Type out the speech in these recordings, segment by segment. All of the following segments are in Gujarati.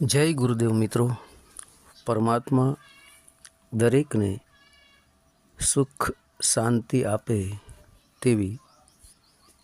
જય ગુરુદેવ મિત્રો. પરમાત્મા દરેકને સુખ, શાંતિ આપે તેવી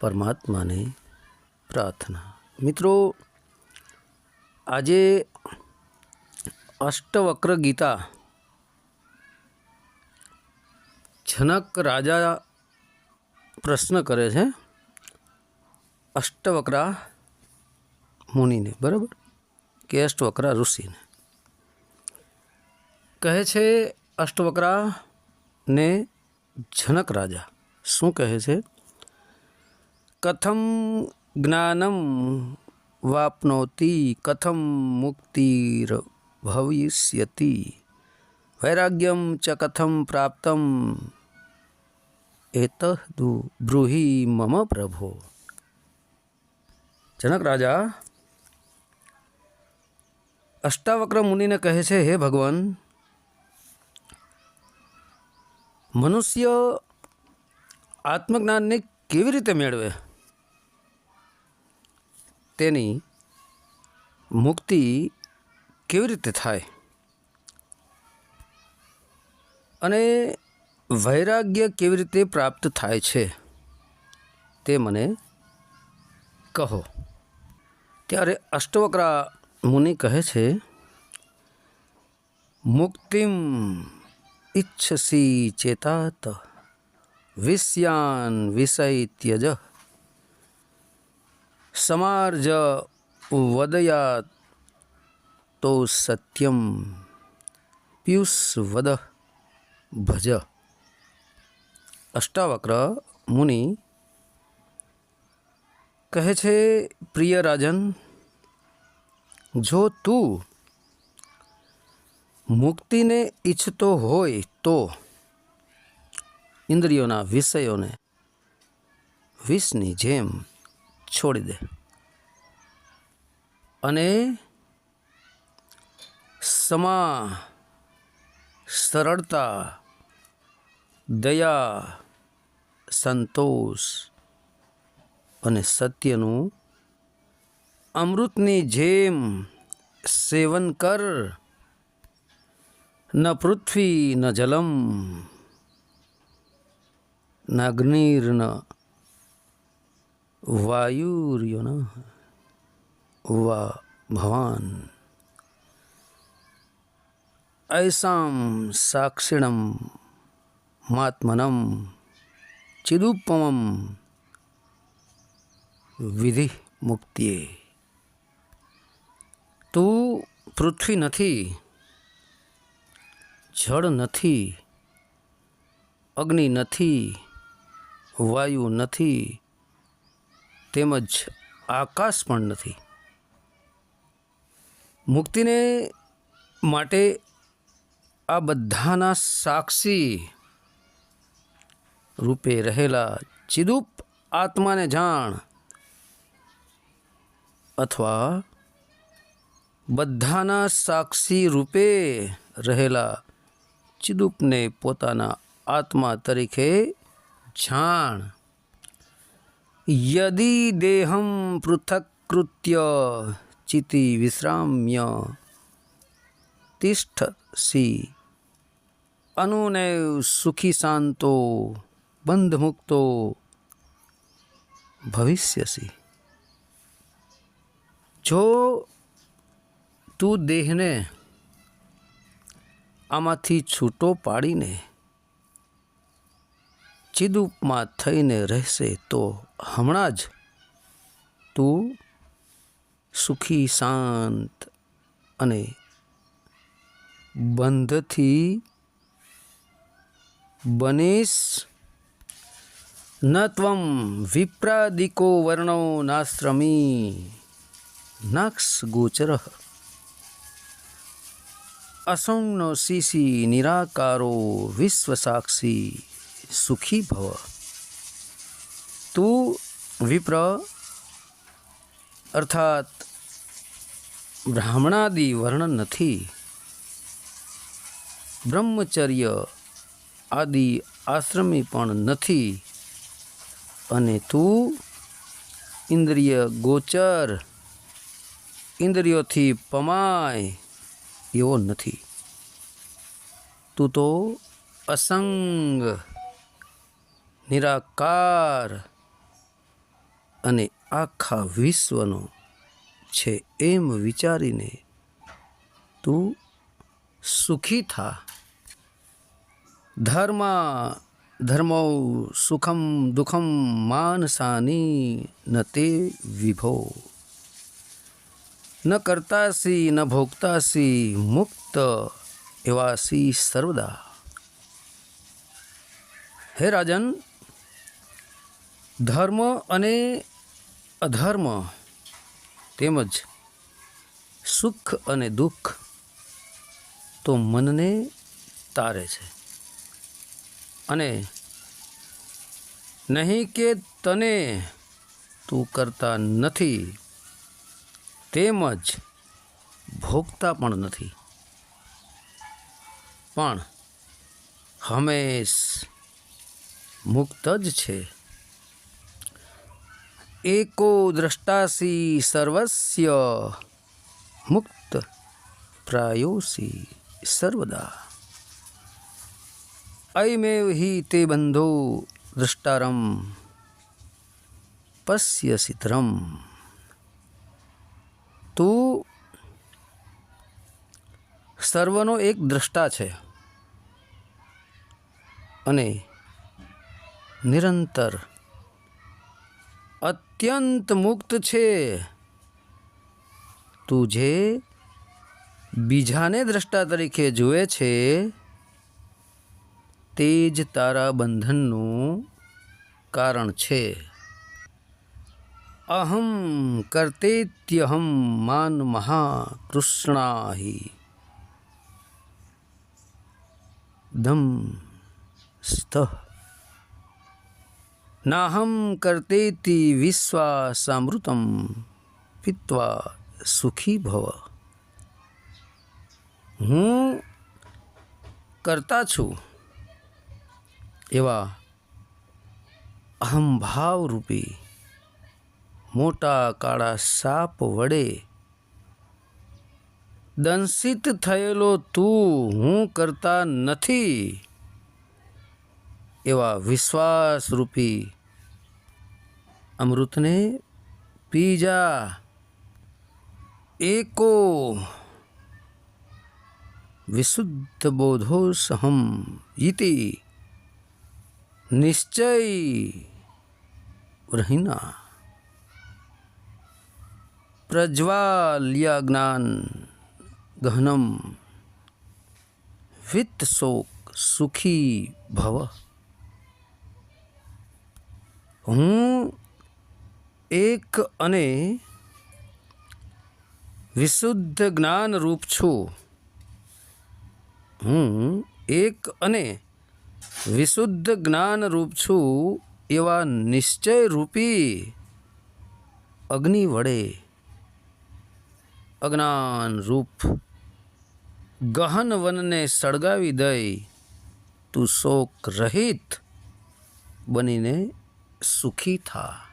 પરમાત્માને પ્રાર્થના. મિત્રો, આજે અષ્ટવક્ર ગીતા જનક રાજા પ્રશ્ન કરે છે અષ્ટવક્રા મુનિને. બરાબર? કે અષ્ટવક્રા ઋષિને કહે છે અષ્ટવક્રા ને જનક રાજા શું કહે છે કથમ જ્ઞાનમ વાપનોતિ કથમ મુક્તિર ભવિષ્યતિ વૈરાગ્યમ ચ કથમ પ્રાપ્તમ એત બ્રૂહી મમ પ્રભો જનક રાજા અષ્ટાવક્ર મુનિને કહે છે, હે ભગવાન, મનુષ્ય આત્મજ્ઞાનને કેવી રીતે મેળવે? તેની મુક્તિ કેવી રીતે થાય? અને વૈરાગ્ય કેવી રીતે પ્રાપ્ત થાય છે? તે મને કહો. ત્યારે અષ્ટવક્રા મુનિ કહે છે મુક્તિમ ઈચ્છસી ચેતાત વિષયાન વિષય ત્યજ સમાર્જ વદયાત તો સત્યમ પિયુષ વદ ભજ અષ્ટાવક્ર મુનિ કહે છે પ્રિય રાજન જો તું મુક્તિને ઈચ્છતો હોય તો ઇન્દ્રિયોના વિષયોને વિષની જેમ છોડી દે. અને સમા, સરળતા, દયા, સંતોષ અને સત્યનું અમૃતની જેમ સેવન કર ન પૃથ્વી ન જલમ ન અગ્નિર ન વાયુર્ય ન વા ભવાન ऐसां साक्षिणं मात्मनं चिदुपमं વિધિ મુક્તિએ તું પૃથ્વી નથી, જળ નથી, અગ્નિ નથી, વાયુ નથી, તેમજ આકાશ પણ નથી. મુક્તિને માટે આ બધાના સાક્ષી રૂપે રહેલા ચિદુપ આત્માને જાણ અથવા બધાના સાક્ષી રૂપે રહેલા ચિદુપને પોતાના આત્મા તરીકે જાણ. યદિ દેહમ પૃથક્કૃત્ય ચિતિ વિશ્રામ્ય તિષ્ઠસી. અનુને સુખી શાંતો બંધમુક્તો ભવિષ્યસી. જો તું દેહને આમાંથી છૂટો પાડીને ચિદુપમાં થઈને રહેશે તો હમણાં જ તું સુખી, શાંત અને બંધથી બનીશ. ન ત્વમ વિપ્રાદિકો વર્ણો નાશ્રમી નાક્ષ ગોચર અસંગનો શીશી નિરાકારો વિશ્વ સાક્ષી સુખી ભવ તું વિપ્ર અર્થાત બ્રાહ્મણાદિ વર્ણ નથી બ્રહ્મચર્ય આદિ આશ્રમી પણ નથી અને તું ઇન્દ્રિય ગોચર ઇન્દ્રિયોથી પમાય એવો નથી. તું તો અસંગ, નિરાકાર અને આખા વિશ્વનો છે એમ વિચારીને તું સુખી થા. ધર્મ, ધર્મો સુખમ દુઃખમ માનસાની ન તે વિભો. ન કરતાસી ન ભોગતાસી મુક્ત એવાસી સર્વદા. હે રાજન, ધર્મ અને અધર્મ તેમજ સુખ અને દુઃખ તો મનને તારે છે. અને નહીં કે તને તું કરતા નથી તેમજ ભોગતા પણ નથી. પણ હંમેશ મુક્ત જ છે. એકો દ્રષ્ટાસી સર્વસ્ય મુક્ત પ્રાયોસી સર્વદા. અયમેવ હિ તે બંધો દ્રષ્ટારમ પશ્ય તરમ તું સર્વનો એક દ્રષ્ટા છે અને નિરંતર અત્યંત મુક્ત છે. તું જે બીજાને દ્રષ્ટા તરીકે જુએ છે, તે જ તારા બંધનનું કારણ છે. અહમ કર્તેત્યહમ માન મહાકૃષ્ણાહિ ધમ સ્થ નાહમ કર્તેતિ વિશ્વાસામૃતમ પીત્વા સુખી ભવ હું કરતા છું એવા અહંભાવ રૂપી મોટા કાળા સાપ વડે દંશિત થયેલો તું હું કરતા નથી. એવા વિશ્વાસરૂપી અમૃતને પી જા. એકો વિશુદ્ધ બોધો સહમ ઇતિ નિશ્ચય રહિના. પ્રજ્વાલ્ય જ્ઞાન ગહનમ વિત્ત શોક સુખી ભવ હું એક અને વિશુદ્ધ જ્ઞાન રૂપ છું હું એક અને વિશુદ્ધ જ્ઞાન રૂપ છું એવા નિશ્ચય રૂપી અગ્નિ વડે અજ્ઞાન રૂપ ગહન વનને સળગાવી દઈ તું શોક રહિત બનીને સુખી થા.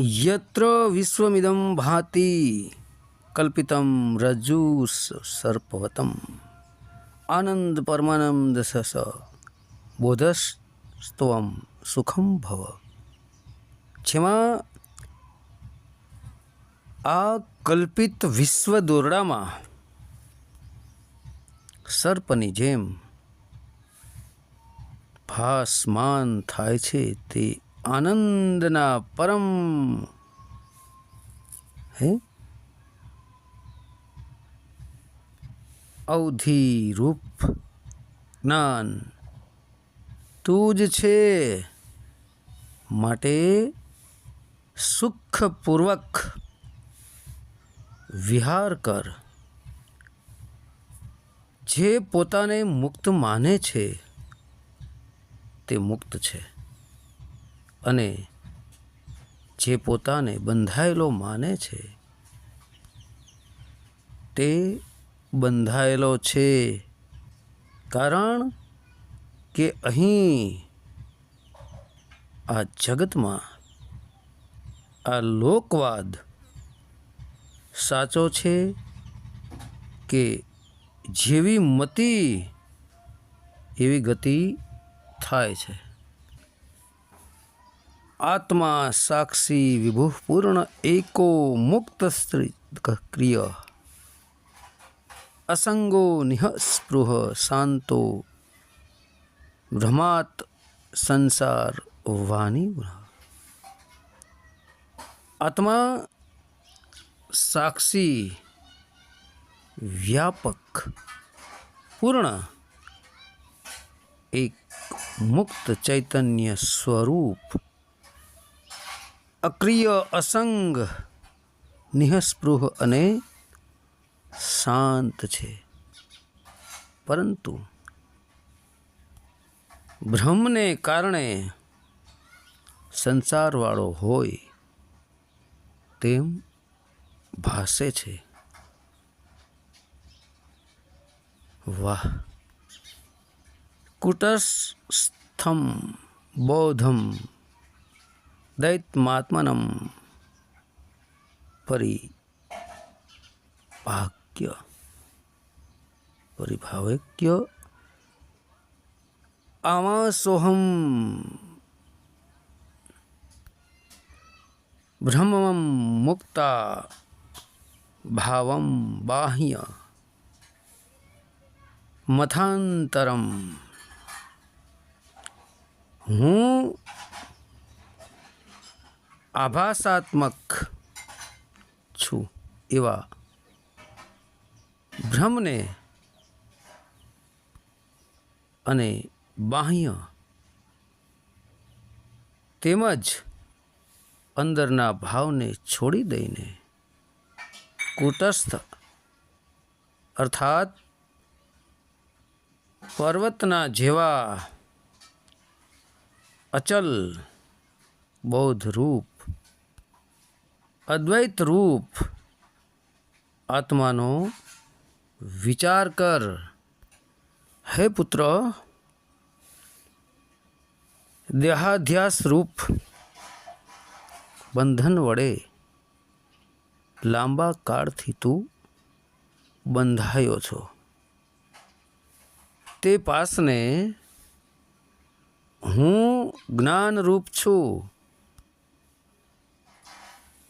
યત્ર વિશ્વમિદમ ભાતિ કલ્પિતમ રજુ સર્પવતમ. આનંદ પરમાનંદ સસ બોધસ્ત્વમ સુખમ ભવ. જેમાં આ કલ્પિત વિશ્વ દોરડામાં સર્પની જેમ ભાસમાન થાય છે તે આનંદના પરમ, હે? અવધિ રૂપ જ્ઞાન તું જ છે માટે સુખપૂર્વક વિહાર કર. જે પોતાને મુક્ત માને છે, તે મુક્ત છે. અને જે પોતાને બંધાયેલો માને છે, તે બંધાયેલો છે. કારણ કે અહીં આ જગતમાં આ લોકવાદ સાચો છે કે જેવી મતિ, એવી ગતિ થાય છે. આત્મા સાક્ષી વિભુપૂર્ણ એકો મુક્ત સ્ત્રી ક્રિય અસંગો નિઃસ્પૃહ શાંતો. ભ્રમાત સંસાર વાની આત્મા સાક્ષી, વ્યાપક, પૂર્ણ, એક મુક્ત ચૈતન્ય સ્વરૂપ, અક્રિય, અસંગ, નિઃસ્પૃહ અને શાંત છે. પરંતુ ભ્રમને કારણે સંસારવાળો હોય તેમ ભાસે છે. વાહ. કુટસ્થમ બોધમ દૈત્માત્મનમ પરિભાગ્ય પરિભાવક્ય આમાસોહમ બ્રહ્મમ મુક્તા ભાવમ બાહ્ય મથાંતરમ હું આભાસાત્મક છું એવા ભ્રમને અને બાહ્ય તેમજ અંદરના ભાવને છોડી દઈને કૂટસ્થ, અર્થાત પર્વતના જેવા અચલ બૌદ્ધ રૂપ અદ્વૈત રૂપ આત્માનો વિચાર કર. હે પુત્ર, દેહાધ્યાસ રૂપ બંધન વડે લાંબા કાળથી તું બંધાયો છો. તે પાસને હું જ્ઞાનરૂપ છું.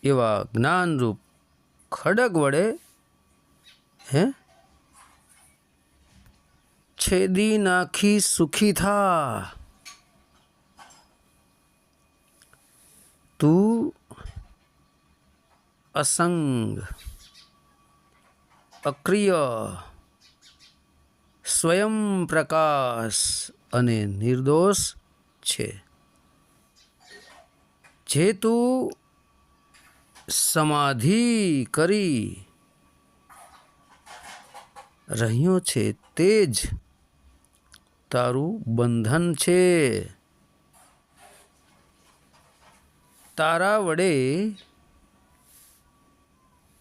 એવા જ્ઞાનરૂપ ખડગ વડે, હે? છેદી નાખી સુખી થા. તું અસંગ, અક્રિય, સ્વયં પ્રકાશ અને નિર્દોષ છે. જે તું સમાધિ કરી રહ્યો છે તે જ તારું બંધન છે. તારા વડે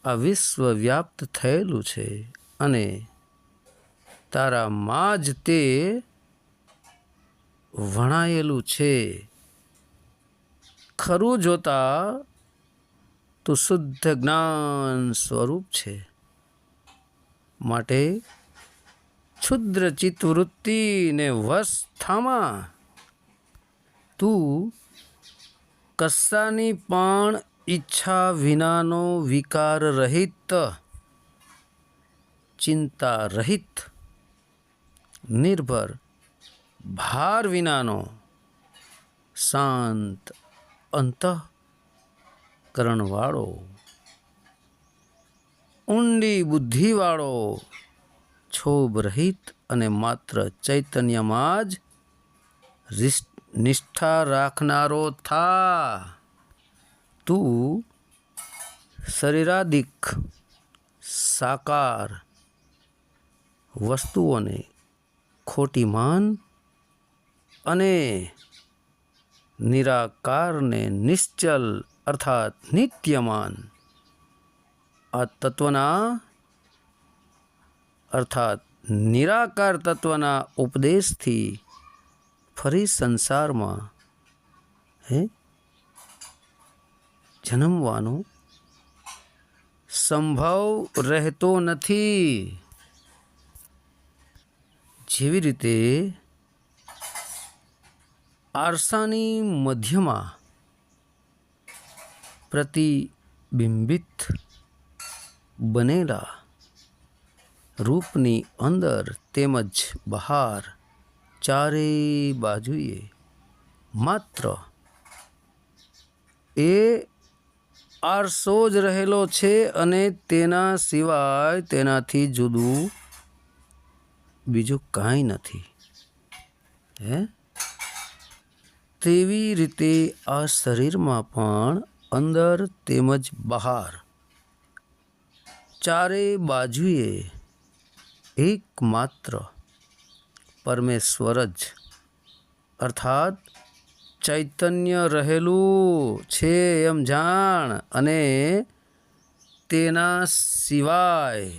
આ વિશ્વ વ્યાપ્ત થયેલું છે અને તારામાં જ તે વણાયેલું છે. ખરું જોતા તું શુદ્ધ જ્ઞાન સ્વરૂપ છે. માટે ક્ષુદ્ર ચિત્તવૃત્તિને વસ્થામાં તું કશાની પણ ઈચ્છા વિનાનો વિકાર રહિત, ચિંતા રહિત, નિર્ભર, ભાર વિનાનો શાંત અંતઃકરણવાળો, ઊંડી બુદ્ધિવાળો, છોભ રહિત અને માત્ર ચૈતન્યમાં જ નિષ્ઠા રાખનારો થા. તું શરીરાદિક સાકાર વસ્તુઓને ખોટી માન અને નિરાકારને નિશ્ચલ અર્થાત નિત્યમાન આ તત્વના અર્થાત નિરાકાર તત્વના ઉપદેશથી ફરી સંસારમાં હે જન્મવાનો સંભવ રહેતો નથી જેવી રીતે આરસાની મધ્યમાં પ્રતિબિંબિત બનેલા રૂપની અંદર તેમજ બહાર ચારે બાજુએ માત્ર એ આરસો જ રહેલો છે અને તેના સિવાય તેનાથી જુદું બીજું કાંઈ નથી. હે? તેવી રીતે આ શરીરમાં પણ અંદર તેમજ બહાર ચારે બાજુએ એકમાત્ર પરમેશ્વર જ. અર્થાત ચૈતન્ય રહેલું છે એમ જાણ અને તેના સિવાય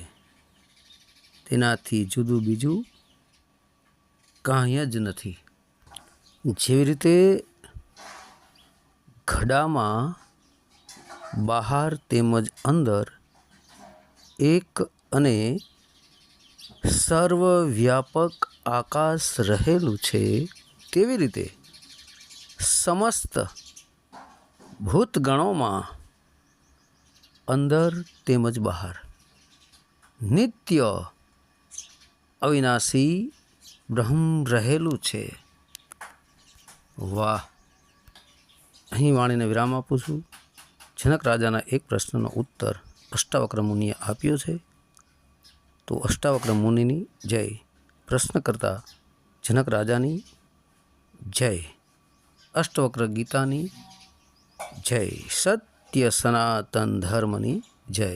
તેનાથી જુદું બીજું કાંઈ જ નથી. જેવી રીતે ઘડામાં બહાર તેમજ અંદર એક અને સર્વવ્યાપક આકાશ રહેલું છે તેવી રીતે? સમસ્ત ભૂતગણોમાં અંદર તેમજ બહાર. નિત્ય અવિનાશી બ્રહ્મ રહેલું છે. વાહ. અહીં વાણીને વિરામ આપું છું. જનક રાજાના એક પ્રશ્નનો ઉત્તર અષ્ટાવક્ર મુનિએ આપ્યો છે. તો અષ્ટાવક્ર મુનિની જય. પ્રશ્ન કરતા જનક રાજાની જય. અષ્ટવક્ર ગીતાની જય સત્ય સનાતન ધર્મની જય.